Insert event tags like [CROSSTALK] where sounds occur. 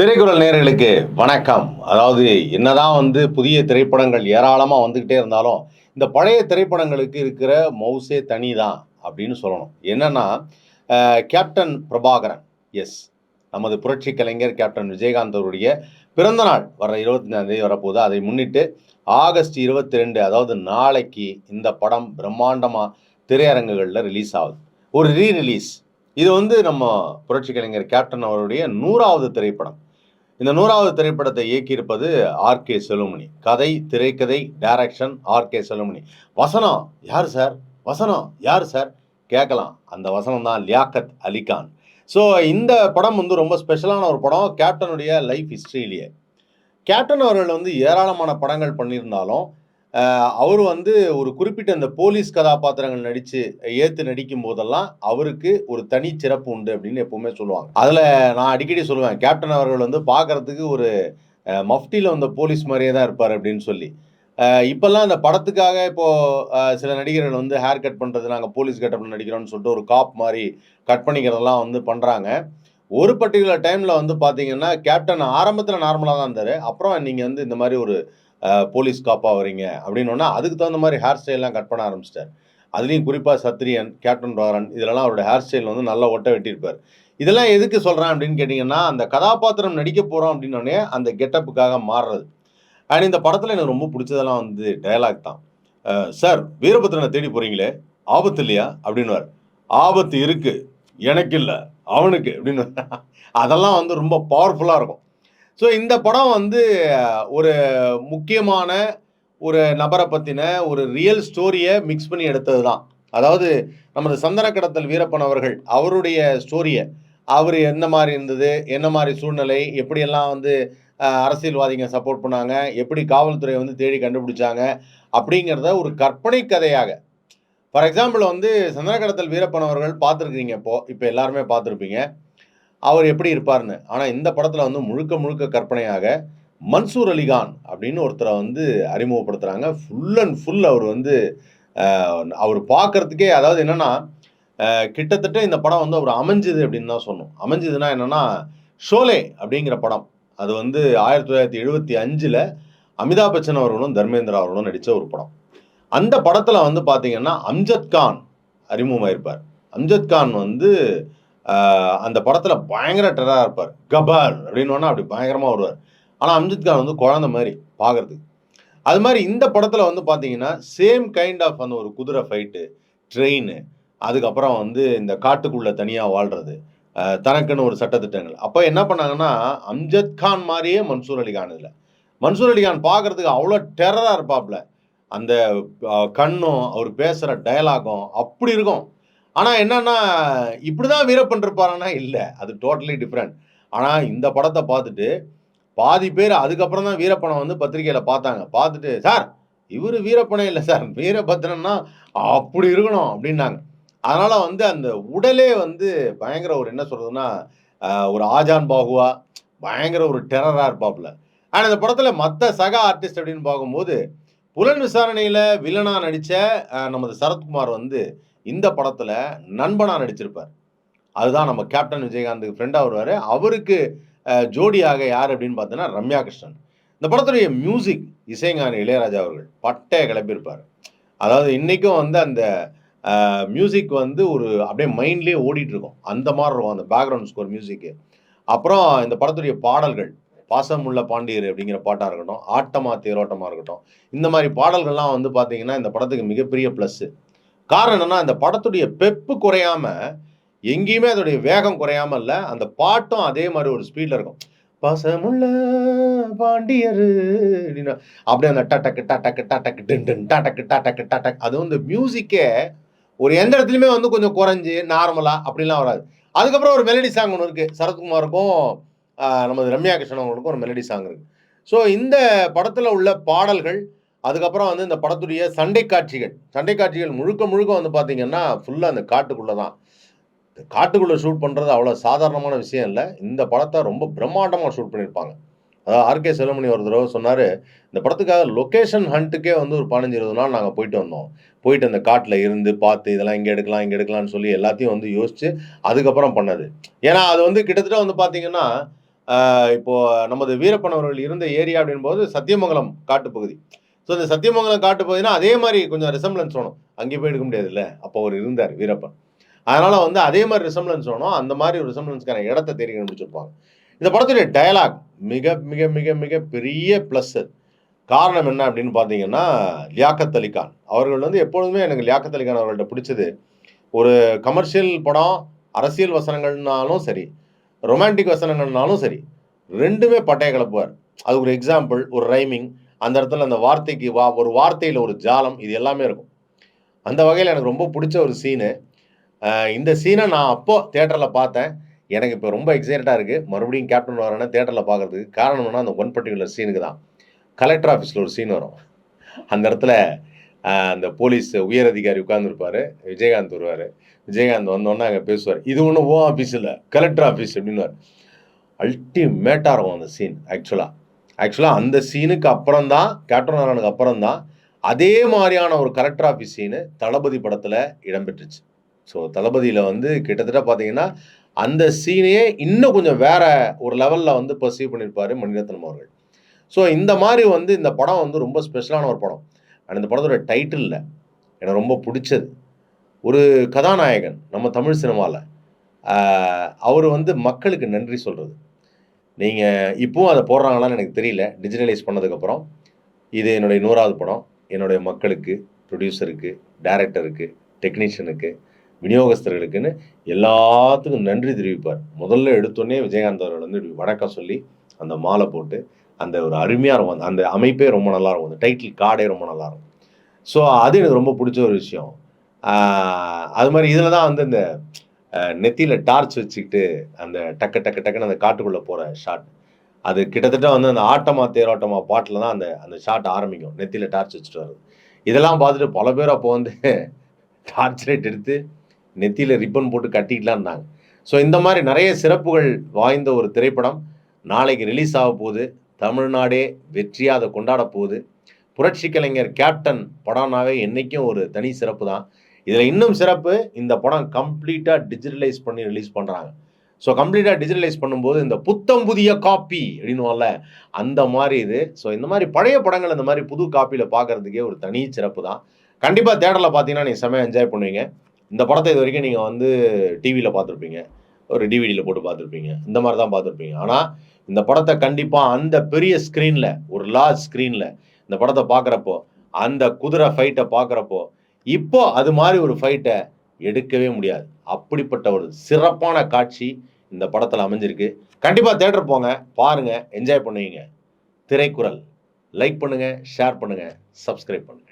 திரைக்குறள் நேர்களுக்கு வணக்கம். அதாவது என்னதான் வந்து புதிய திரைப்படங்கள் ஏராளமாக வந்துக்கிட்டே இருந்தாலும் இந்த பழைய திரைப்படங்களுக்கு இருக்கிற மவுசே தனி தான் அப்படின்னு சொல்லணும். என்னன்னா கேப்டன் பிரபாகரன். எஸ் நமது புரட்சி கலைஞர் கேப்டன் விஜயகாந்த் அவருடைய பிறந்த நாள் வர இருபத்தஞ்சாந்தேதி வரப்போகுது. அதை முன்னிட்டு ஆகஸ்ட் இருபத்தி ரெண்டு அதாவது நாளைக்கு இந்த படம் பிரம்மாண்டமாக திரையரங்குகளில் ரிலீஸ் ஆகுது. ஒரு ரீ ரிலீஸ் இது வந்து நம்ம புரட்சி கலைஞர் கேப்டன் அவருடைய நூறாவது திரைப்படம். இந்த நூறாவது திரைப்படத்தை இயக்கியிருப்பது ஆர் கே செலுமணி கதை திரைக்கதை டைரக்ஷன் ஆர் கே செலுமணி வசனம் யார் சார்? வசனம் யார் சார்? கேட்கலாம். அந்த வசனம் தான் லியாக்கத் அலிகான் ஸோ இந்த படம் வந்து ரொம்ப ஸ்பெஷலான ஒரு படம். கேப்டனுடைய லைஃப் ஹிஸ்ட்ரியிலேயே கேப்டன் அவர்கள் வந்து ஏராளமான படங்கள் பண்ணியிருந்தாலும் அவர் வந்து ஒரு குறிப்பிட்ட அந்த போலீஸ் கதாபாத்திரங்கள் நடித்து ஏற்று நடிக்கும் போதெல்லாம் அவருக்கு ஒரு தனி சிறப்பு உண்டு அப்படின்னு எப்பவுமே சொல்லுவாங்க. அதில் நான் அடிக்கடி சொல்லுவேன் கேப்டன் அவர்கள் வந்து பார்க்கறதுக்கு ஒரு மஃப்டியில் வந்த போலீஸ் மாதிரியே தான் இருப்பார் அப்படின்னு சொல்லி. இப்போல்லாம் அந்த படத்துக்காக இப்போது சில நடிகர்கள் வந்து ஹேர் கட் பண்ணுறது நாங்கள் போலீஸ் கட்டப்பில் நடிக்கிறோம்னு சொல்லிட்டு ஒரு காப் மாதிரி கட் பண்ணிக்கிறதெல்லாம் வந்து பண்ணுறாங்க ஒரு பர்டிகுலர் டைமில் வந்து பார்த்தீங்கன்னா கேப்டன் ஆரம்பத்தில் நார்மலாக தான் இருந்தார். அப்புறம் நீங்கள் வந்து இந்த மாதிரி ஒரு போலீஸ் காப்பாக வரீங்க அப்படின்னோன்னா அதுக்கு தகுந்த மாதிரி ஹேர் ஸ்டைல்லாம் கட் பண்ண ஆரம்பிச்சிட்டார். அதுலேயும் குறிப்பாக சத்ரியன் கேப்டன் ராரன் இதெல்லாம் அவரோட ஹேர் ஸ்டைல் வந்து நல்லா ஒட்ட வெட்டியிருப்பார். இதெல்லாம் எதுக்கு சொல்கிறேன் அப்படின்னு கேட்டிங்கன்னா அந்த கதாபாத்திரம் நடிக்க போகிறோம் அப்படின்னோடனே அந்த கெட்டப்புக்காக மாறுறது. அண்ட் இந்த படத்தில் எனக்கு ரொம்ப பிடிச்சதெல்லாம் வந்து டயலாக் தான். சார் வீரபத்ரனை தேடி போகிறீங்களே ஆபத்து இல்லையா? அப்படின்னுவார். ஆபத்து இருக்குது எனக்கு இல்லை. அவனுக்கு. அப்படின்னு [LAUGHS] அதெல்லாம் வந்து ரொம்ப பவர்ஃபுல்லாக இருக்கும். ஸோ இந்த படம் வந்து ஒரு முக்கியமான ஒரு நபரை பற்றின ஒரு ரியல் ஸ்டோரியை மிக்ஸ் பண்ணி எடுத்தது தான் அதாவது நமது சந்தன கடத்தல் வீரப்பன் அவர்கள் அவருடைய ஸ்டோரியை அவர் என்ன மாதிரி இருந்தது என்ன மாதிரி சூழ்நிலை எப்படியெல்லாம் வந்து அரசியல்வாதிங்க சப்போர்ட் பண்ணாங்க எப்படி காவல்துறை வந்து தேடி கண்டுபிடிச்சாங்க அப்படிங்கிறத ஒரு கற்பனை கதையாக. ஃபார் எக்ஸாம்பிள் வந்து சந்தன கடத்தல் வீரப்பன் அவர்கள் பார்த்துருக்கீங்க இப்போது இப்போ எல்லாருமே பார்த்துருப்பீங்க. அவர் எப்படி இருப்பார்னு. ஆனால் இந்த படத்தில் வந்து முழுக்க முழுக்க கற்பனையாக மன்சூர் அலிகான் அப்படின்னு ஒருத்தரை வந்து அறிமுகப்படுத்துகிறாங்க ஃபுல் அண்ட் ஃபுல் அவர் வந்து அவர் பார்க்கறதுக்கே அதாவது என்னன்னா கிட்டத்தட்ட இந்த படம் வந்து அவர் அமைஞ்சது அப்படின்னு தான் சொன்னோம் அமைஞ்சதுன்னா என்னன்னா ஷோலே அப்படிங்கிற படம். அது வந்து ஆயிரத்தி தொள்ளாயிரத்தி எழுபத்தி அஞ்சில் அமிதாப் பச்சன் அவர்களும் தர்மேந்திரா அவர்களும் நடித்த ஒரு படம். அந்த படத்தில் வந்து பார்த்திங்கன்னா அம்ஜத் கான் அறிமுகமாயிருப்பார். அம்ஜத் கான் வந்து அந்த படத்தில் பயங்கர டெரராக இருப்பார். கபார் அப்படின்னு அப்படி பயங்கரமாக வருவார். ஆனால் அம்ஜித் கான் வந்து குழந்த மாதிரி பார்க்கறதுக்கு அது மாதிரி இந்த படத்தில் வந்து பார்த்தீங்கன்னா சேம் கைண்ட் ஆஃப் அந்த ஒரு குதிரை ஃபைட்டு ட்ரெயின் அதுக்கப்புறம் வந்து இந்த காட்டுக்குள்ளே தனியாக வாழ்கிறது தனக்குன்னு ஒரு சட்டத்திட்டங்கள். அப்போ என்ன பண்ணாங்கன்னா அம்ஜத் கான் மாதிரியே மன்சூர் அலிகான் இதில். மன்சூர் அலிகான் பார்க்குறதுக்கு பார்க்கறதுக்கு அவ்வளோ டெரராக இருப்பாப்ல. அந்த கண்ணும் அவர் பேசுகிற டயலாகும் அப்படி இருக்கும். ஆனால் என்னன்னா இப்படி தான் வீரப்பன் இருப்பாருன்னா இல்லை. அது டோட்டலி டிஃப்ரெண்ட் ஆனால் இந்த படத்தை பார்த்துட்டு பாதி பேர் அதுக்கப்புறம் தான் வீரப்பனை வந்து பத்திரிகையில் பார்த்தாங்க. பார்த்துட்டு சார் இவர் வீரப்பனே இல்லை சார். வீரபத்ரன்னா அப்படி இருக்கணும் அப்படின்னாங்க. அதனால் வந்து அந்த உடலே வந்து பயங்கர ஒரு என்ன சொல்கிறதுன்னா ஒரு ஆஜான் பாகுவா பயங்கர ஒரு டெரராக இருப்பாப்புல. ஆனால் இந்த படத்தில் மற்ற சக ஆர்டிஸ்ட் அப்படின்னு பார்க்கும்போது புலன் விசாரணையில் வில்லனாக நடித்த நமது சரத்குமார் வந்து இந்த படத்தில் நண்பனாக நடிச்சிருப்பார். அதுதான் நம்ம கேப்டன் விஜயகாந்துக்கு ஃப்ரெண்டாக வருவார். அவருக்கு ஜோடியாக யார் அப்படின்னு பார்த்தோன்னா ரம்யா கிருஷ்ணன் இந்த படத்துடைய மியூசிக் இசைஞானி இளையராஜா அவர்கள் பட்டையை கிளப்பியிருப்பார். அதாவது இன்றைக்கும் வந்து அந்த மியூசிக் வந்து ஒரு அப்படியே மைண்ட்லேயே ஓடிட்டு இருக்கும். அந்த மாதிரி இருக்கும் அந்த பேக்ரவுண்ட் ஸ்கோர் மியூசிக்கு அப்புறம் இந்த படத்துடைய பாடல்கள் பாசமுள்ள பாண்டியர் அப்படிங்கிற பாட்டாக இருக்கட்டும் ஆட்டமா தேரோட்டமாக இருக்கட்டும் இந்த மாதிரி பாடல்கள்லாம் வந்து பார்த்தீங்கன்னா இந்த படத்துக்கு மிகப்பெரிய ப்ளஸ்ஸு காரணம் என்னன்னா அந்த படத்துடைய பெப்பு குறையாம எங்கேயுமே அதோடைய வேகம் குறையாம இல்லை அந்த பாட்டும் அதே மாதிரி ஒரு ஸ்பீடில் இருக்கும். பசமுள்ள பாண்டியர் அப்படியே அந்த டட்டக்கு டட்டக்கு டட்டக்கு டென் டன் டட்டக்கு டட்டக்கு டட்டக் அது வந்து மியூசிக்கே ஒரு எந்த இடத்துலையுமே வந்து கொஞ்சம் குறைஞ்சி நார்மலாக அப்படிலாம் வராது. அதுக்கப்புறம் ஒரு மெலடி சாங் ஒன்று இருக்குது சரத்குமாருக்கும் நமது ரம்யா கிருஷ்ணன் அவங்களுக்கும் ஒரு மெலடி சாங் இருக்குது ஸோ இந்த படத்தில் உள்ள பாடல்கள் அதுக்கப்புறம் வந்து இந்த படத்துடைய சண்டை காட்சிகள். சண்டை காட்சிகள் முழுக்க முழுக்க வந்து பார்த்தீங்கன்னா ஃபுல்லாக அந்த காட்டுக்குள்ளே தான். இந்த காட்டுக்குள்ளே ஷூட் பண்ணுறது அவ்வளோ சாதாரணமான விஷயம் இல்லை. இந்த படத்தை ரொம்ப பிரம்மாண்டமாக ஷூட் பண்ணியிருப்பாங்க அதாவது ஆர்கே செல்வமணி ஒரு தடவை சொன்னார் இந்த படத்துக்காக லொக்கேஷன் ஹண்ட்டுக்கே வந்து ஒரு பதினஞ்சு இருபது நாள் நாங்கள் போயிட்டு வந்தோம். போயிட்டு அந்த காட்டில் இருந்து பார்த்து இதெல்லாம் இங்கே எடுக்கலாம் இங்கே எடுக்கலாம்னு சொல்லி எல்லாத்தையும் வந்து யோசித்து அதுக்கப்புறம் பண்ணது ஏன்னா அது வந்து கிட்டத்தட்ட வந்து பார்த்தீங்கன்னா இப்போது இப்போ நமது வீரப்பன் அவர்கள் இருந்த ஏரியா அப்படின்போது சத்தியமங்கலம் காட்டுப்பகுதி. ஸோ இந்த சத்தியமங்கலம் காட்டு காட்டுப்பகுதினா அதே மாதிரி கொஞ்சம் ரிசம்பிளன்ஸ் வேணும். அங்கே போய் எடுக்க முடியாதுல்ல அப்போ அவர் இருந்தார் வீரப்பன். அதனால் வந்து அதே மாதிரி ரிசம்பிளன்ஸ் வேணும். அந்த மாதிரி ஒரு ரிசம்பிளன்ஸ்க்கான இடத்த தேடி கண்டுபிடிச்சிருப்பாங்க. இந்த படத்துடைய டயலாக் மிக மிக மிக மிக பெரிய ப்ளஸ் காரணம் என்ன அப்படின்னு பார்த்தீங்கன்னா லியாக்கத் அலிகான். அவர்கள் வந்து எப்பொழுதுமே எனக்கு லியாக்கத் அலிகான் அவர்கள்ட்ட பிடிச்சது. ஒரு கமர்ஷியல் படம் அரசியல் வசனங்கள்னாலும் சரி ரொமான்டிக் வசனங்கள்னாலும் சரி ரெண்டுமே பட்டையை கலப்புவார். அது ஒரு எக்ஸாம்பிள் ஒரு ரைமிங் அந்த இடத்துல அந்த வார்த்தைக்கு வா ஒரு வார்த்தையில் ஒரு ஜாலம் இது எல்லாமே இருக்கும். அந்த வகையில் எனக்கு ரொம்ப பிடிச்ச ஒரு சீனு இந்த சீனை நான் அப்போது தேட்டரில் பார்த்தேன். எனக்கு இப்போ ரொம்ப எக்ஸைட்டடாக இருக்குது மறுபடியும் கேப்டன் வரேன்னா தேட்டரில் பார்க்குறதுக்கு காரணம் என்ன அந்த ஒன் பர்டிகுலர் சீனுக்கு தான். கலெக்டர் ஆஃபீஸில் ஒரு சீன் வரும். அந்த இடத்துல அந்த போலீஸ் உயர் அதிகாரி உட்காந்துருப்பாரு விஜயகாந்த் வருவார். விஜயகாந்த் வந்தோடனே அங்கே பேசுவார். இது ஒன்றும் ஓ ஆஃபீஸ் இல்லை. கலெக்டர் ஆஃபீஸ் அப்படின்னு அல்டிமேட்டாக இருக்கும் அந்த சீன் ஆக்சுவலாக ஆக்சுவலாக அந்த சீனுக்கு அப்புறம் தான் கேப்டன் நாராயணுக்கு அப்புறம் தான் அதே மாதிரியான ஒரு கலெக்டர் ஆஃபீஸ் சீனு தளபதி படத்தில் இடம்பெற்றுச்சு. ஸோ தளபதியில் வந்து கிட்டத்தட்ட பார்த்தீங்கன்னா அந்த சீனையே இன்னும் கொஞ்சம் வேற ஒரு லெவலில் வந்து பர்சீவ் பண்ணியிருப்பாரு மணிரத்னம் அவர்கள். ஸோ இந்த மாதிரி வந்து இந்த படம் வந்து ரொம்ப ஸ்பெஷலான ஒரு படம். அண்ட் இந்த படத்தோட டைட்டிலில் எனக்கு ரொம்ப பிடிச்சது. ஒரு கதாநாயகன் நம்ம தமிழ் சினிமாவில் அவர் வந்து மக்களுக்கு நன்றி சொல்கிறது நீங்கள் இப்போவும் அதை போடுறாங்களான்னு எனக்கு தெரியல. டிஜிட்டலைஸ் பண்ணதுக்கப்புறம் இது என்னுடைய நூறாவது படம். என்னுடைய மக்களுக்கு ப்ரொடியூசருக்கு டைரக்டருக்கு டெக்னீஷியனுக்கு விநியோகஸ்தர்களுக்குன்னு எல்லாத்துக்கும் நன்றி தெரிவிப்பார். முதல்ல எடுத்தோடனே விஜயகாந்த் அவர்கள் வந்து வணக்கம் சொல்லி அந்த மாலை போட்டு அந்த ஒரு அருமையாக இருக்கும். அந்த- அந்த அமைப்பே ரொம்ப நல்லா இருக்கும். அந்த டைட்டில் கார்டே ரொம்ப நல்லா இருக்கும். ஸோ அது எனக்கு ரொம்ப பிடிச்ச ஒரு விஷயம். அது மாதிரி இதில் தான் வந்து இந்த நெத்தியில் டார்ச் வச்சுக்கிட்டு அந்த டக்கு டக்கு டக்குன்னு அந்த காட்டுக்குள்ளே போகிற ஷாட். அது கிட்டத்தட்ட வந்து அந்த ஆட்டமா தேரோட்டமா பாட்டில் தான் அந்த அந்த ஷாட் ஆரம்பிக்கும். நெத்தியில் டார்ச் வச்சுட்டு வர்றது. இதெல்லாம் பார்த்துட்டு பல பேர் அப்போ வந்து டார்ச் லைட் எடுத்து நெத்தியில் ரிப்பன் போட்டு கட்டிக்கலான்னாங்க ஸோ இந்த மாதிரி நிறைய சிறப்புகள் வாய்ந்த ஒரு திரைப்படம் நாளைக்கு ரிலீஸ் ஆக போகுது. தமிழ்நாடே வெற்றியாக அதை கொண்டாட போகுது. புரட்சி கலைஞர் கேப்டன் படம்னாவே என்றைக்கும் ஒரு தனி சிறப்பு தான். இதில் இன்னும் சிறப்பு இந்த படம் கம்ப்ளீட்டாக டிஜிட்டலைஸ் பண்ணி ரிலீஸ் பண்ணுறாங்க ஸோ கம்ப்ளீட்டாக டிஜிட்டலைஸ் பண்ணும்போது இந்த புத்தம் புதிய காப்பி அப்படின்னுவோம்ல அந்த மாதிரி இது. ஸோ இந்த மாதிரி பழைய படங்கள் இந்த மாதிரி புது காப்பியில் பார்க்கறதுக்கே ஒரு தனி சிறப்பு தான். கண்டிப்பாக தேட்டரில் பார்த்தீங்கன்னா நீங்கள் செமையாக என்ஜாய் பண்ணுவீங்க. இந்த படத்தை இது வரைக்கும் நீங்கள் வந்து டிவியில் பார்த்துருப்பீங்க. ஒரு டிவிடியில் போட்டு பார்த்துருப்பீங்க. இந்த மாதிரி தான் பார்த்துருப்பீங்க. ஆனால் இந்த படத்தை கண்டிப்பாக அந்த பெரிய ஸ்க்ரீனில் ஒரு லார்ஜ் ஸ்க்ரீனில் இந்த படத்தை பார்க்குறப்போ அந்த குதிரை ஃபைட்டை பார்க்குறப்போ இப்போ அது மாதிரி ஒரு ஃபைட்டை எடுக்கவே முடியாது. அப்படிப்பட்ட ஒரு சிறப்பான காட்சி இந்த படத்தில் அமைஞ்சிருக்கு. கண்டிப்பாக தேட்டர் போங்க பாருங்கள் என்ஜாய் பண்ணுவீங்க. திரைக்குறள் லைக் பண்ணுங்கள் ஷேர் பண்ணுங்கள் சப்ஸ்கிரைப் பண்ணுங்கள்